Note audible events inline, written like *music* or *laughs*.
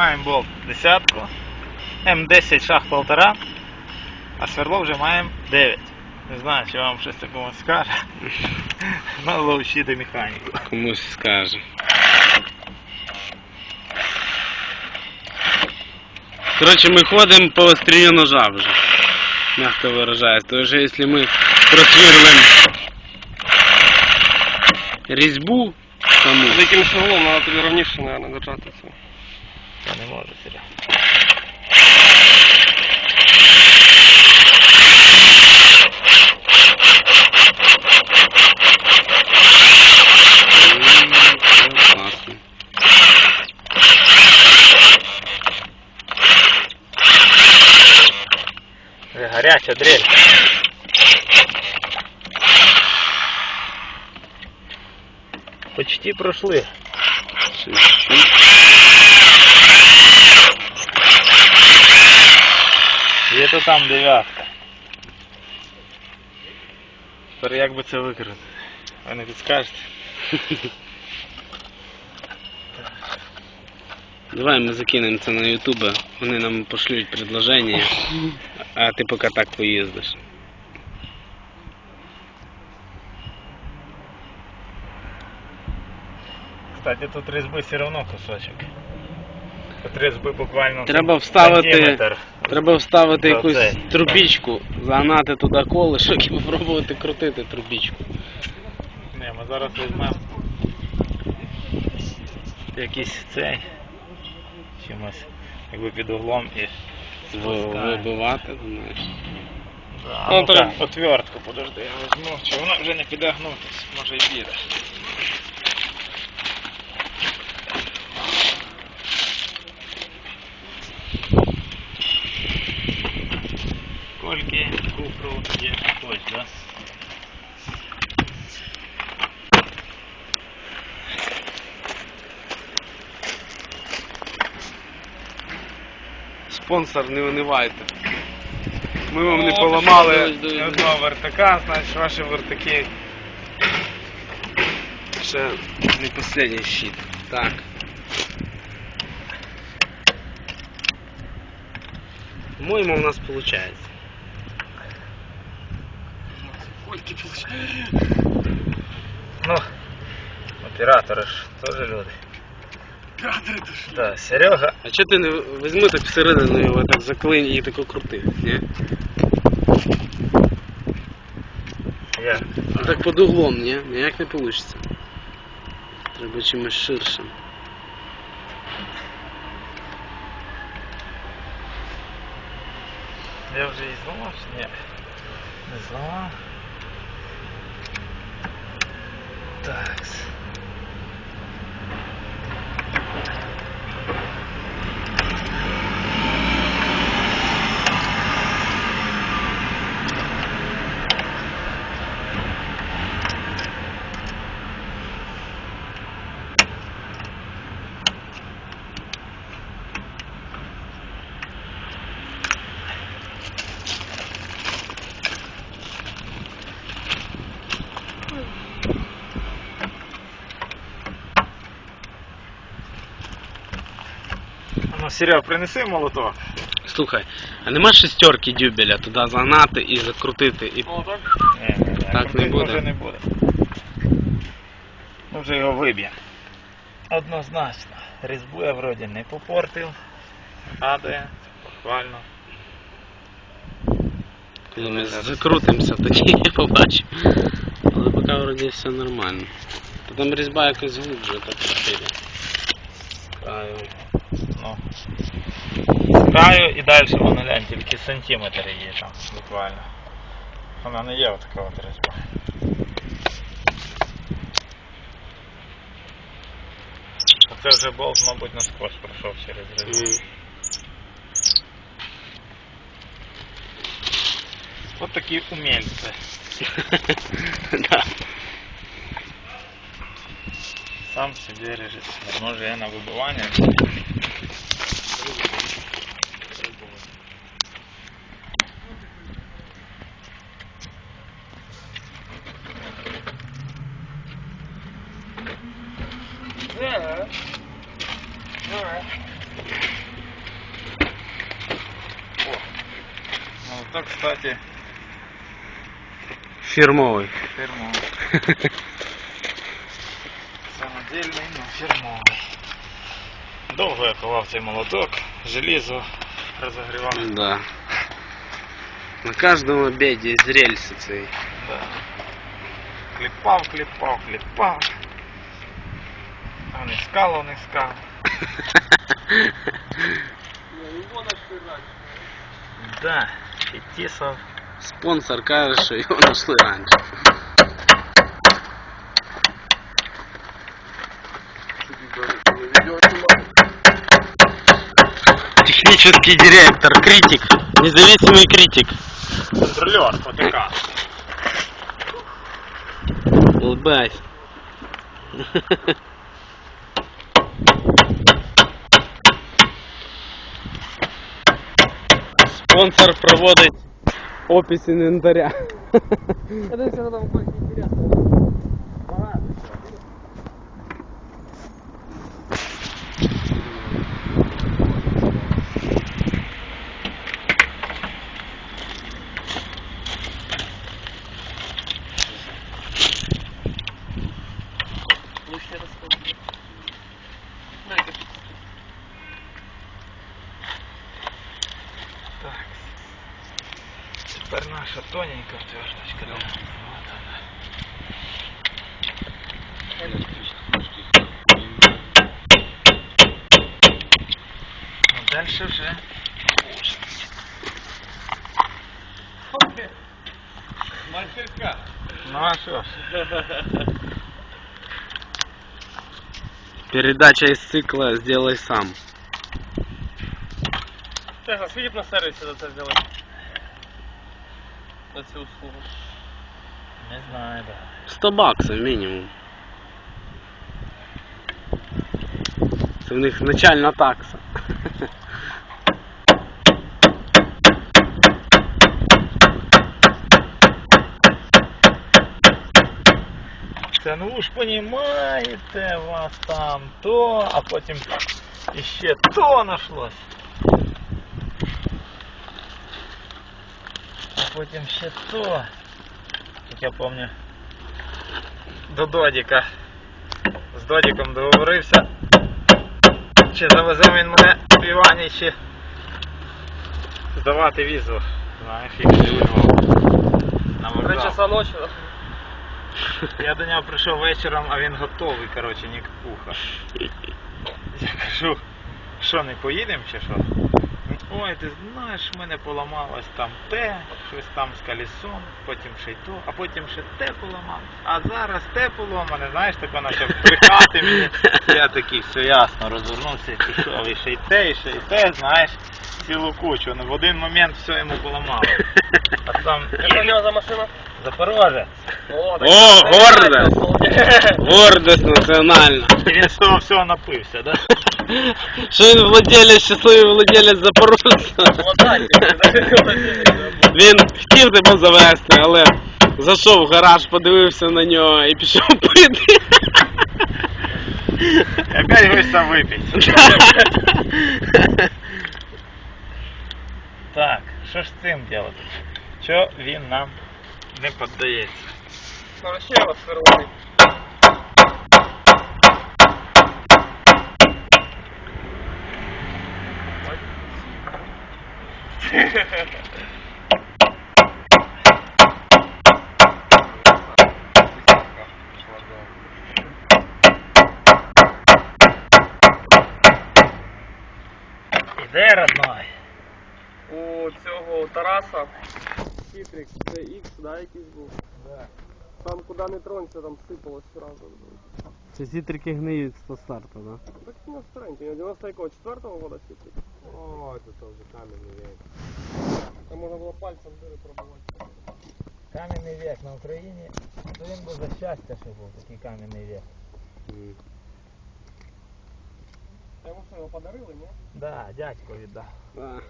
Маємо болт десятку, М10 шаг полтора, а сверло вже маємо 9. Не знаю, чи вам щось такого скаже. *laughs* Надо вчити механіку. Комусь скаже. Коротше, ми ходимо по острію ножа вже. Мягко выражаясь. То вже якщо ми просвірлимо різьбу саму, З яким шаглом треба тобі равніше, мабуть, держатися. Я не можу. Вже гаряча дрель. Почти прошли. Чуть-чуть. Є-то там дев'ятка. Тепер як би це викрити? Ви не підскажете? Давай ми закинемо це на Ютубе, вони нам пошлють предложення, а ти поки так поїздиш. Кстати, тут різьби все одно кусочок. Тут буквально Треба вставити- Треба вставити Та якусь це. трубічку, загнати туди колишок і *laughs* попробувати крутити трубічку. Не, ми зараз візьмемо якийсь цей чимось, якби під углом і Ви- Вибивати, думаєш. Да, Ну, ну, так, отвертку, подожди, я візьму, чи вона вже не піде гнутись, може і піде. Спонсор, не унивайте. Ми вам не О, поламали дивись, дивись, ні дивись. одного вертака, значить ваші вертаки ще не останній щит. Так. По-моєму, у нас виходить. Ну, оператори ж теж люди. Да, Серега А чого ти не візьми так всередину його так заклинь і тако крути, ні? Я Ну так під углом, ні? Ніяк не вийде. Треба чимось ширшим. Я вже і зламав чи ні? Не зламав. Так. Ну, Серега, принеси молоток. Слухай, а нема шестерки дюбеля туди загнати і закрутити і. Так? Ні, ні, ні, Так не буде? Вже не буде. Ми вже його виб'ємо. Однозначно. Різьбу я вроді не попортив. Радує. Похвально. Коли ми закрутимося, тоді я побачу. Але поки вроді все нормально. Та там різьба якось глубже так чотири. Краю. Ну. З краю і далі воно глянь, тільки сантиметр є там буквально. Вона не є отака от різьба. Оце вже болт, мабуть, насквозь пройшов через різьбу. М. От такі умельці. *laughs* Да. Сам собі режисер. Може я на вибивання. Это, кстати, Фірмовий. фирмовый. *laughs* Самодельный, но фирмовый. Довго я ховав цей молоток, желізо розогрівав. Да. На кожному обіді з рельси цей. Да. Кліпав, кліпав, кліпав. А не скало, не скало. Да, Фетисов. Спонсор каже, що його знайшли раніше. Технический директор, критик, независимый критик. Контролер ПТК. Улыбайся. Спонсор проводить опис інвентаря. Тепер наша тоненька втяжечка. Да. Вот она. Ну, дальше вже. Мастерка. Ну а що ж? Передача из цикла «Сделай сам». Тега, скільки б на сервісі за це взяли? За цю услугу. Не знаю, да. 100 баксов минимум. Це в них начальна такса. Це ну ви ж понімаєте, у вас там то, а потім іще то нашлось. Потім ще то. Як я пам'ятаю, до Додіка. З Додіком договорився. Чи завезе він мене в Івані, чи здавати візу. Знаєш, їхати у Львов. На Три часа ночі. Я до нього прийшов вечором, а він готовий, коротше, ні пуха. Я кажу, що не поїдемо чи що? Ой, ти знаєш, в мене поламалось там те, щось там з колесом, потім ще й то, а потім ще те поламалось. А зараз те поломане, знаєш, так вона ще брехати мені. Я такий, все ясно, розвернувся пішов. І ще й те, і ще й те, знаєш, цілу кучу. Ну, в один момент все йому поламало. А там Яка у нього за машина? Запорожець. О, О, гордость! Гордость національна. Він з того всього напився, да? *laughs* Що він владелець, щасливий владелець Запорожця. Він хотів тебе завести, але зайшов в гараж, подивився на нього і пішов *laughs* пити. Опять хочеться випити. *laughs* Так, що ж з цим робити? Що він нам не піддається? Може ще вас фермовий. Іде родной. У цього у Тараса Citrix CX, да, якийсь був. Там куди не тронься, там сипалось сразу. Це сітрики гниють з старту, да? Так ну старенький, 94-го года Citrix. О, це вже камінний век. Там можна було пальцем дири пробувати. Кам'яний век на Україні. То він би за щастя, що був такий кам'яний век. А йому що, його подарили, ні? Да, дядько віддав. Да.